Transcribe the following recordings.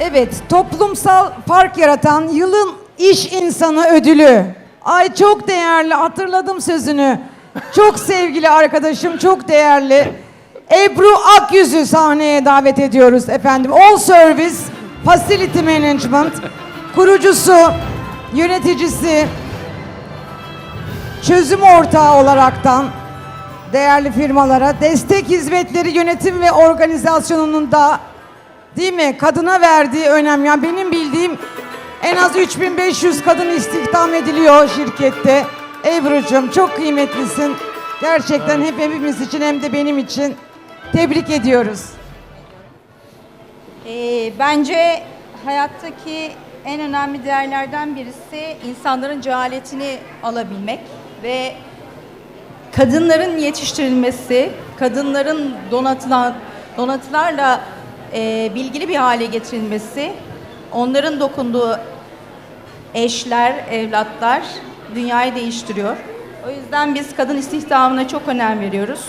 Evet, toplumsal fark yaratan yılın iş insanı ödülü. Ay çok değerli, hatırladım sözünü. Çok sevgili arkadaşım, çok değerli. Ebru Akyüz'ü sahneye davet ediyoruz efendim. All Service Facility Management kurucusu, yöneticisi, çözüm ortağı olaraktan değerli firmalara destek hizmetleri yönetim ve organizasyonunun da değil mi kadına verdiği önem yani benim bildiğim en az 3500 kadın istihdam ediliyor şirkette. Ebru'cum çok kıymetlisin. Gerçekten hep hepimiz için hem de benim için tebrik ediyoruz. Ee, bence hayattaki en önemli değerlerden birisi insanların cehaletini alabilmek ve kadınların yetiştirilmesi, kadınların donatılan donatılarla e, bilgili bir hale getirilmesi, onların dokunduğu eşler, evlatlar dünyayı değiştiriyor. O yüzden biz kadın istihdamına çok önem veriyoruz.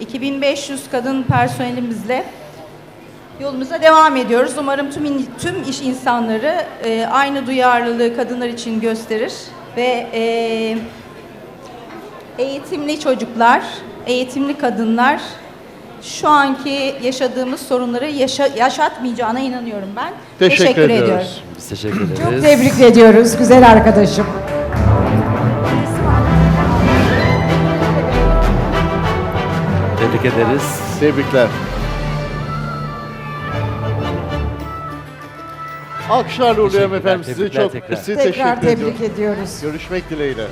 2500 kadın personelimizle Yolumuza devam ediyoruz. Umarım tüm in- tüm iş insanları e, aynı duyarlılığı kadınlar için gösterir ve e, eğitimli çocuklar, eğitimli kadınlar şu anki yaşadığımız sorunları yaşa- yaşatmayacağına inanıyorum ben. Teşekkür, ediyorum. ediyoruz. Biz teşekkür ederiz. Çok tebrik ediyoruz güzel arkadaşım. Tebrik ederiz. Tebrikler. Alkışlarla uğurluyorum Teşekkürler, efendim sizi. tebrikler Çok tekrar. sizi Tekrar teşekkür ediyorum. tebrik ediyoruz. Görüşmek dileğiyle.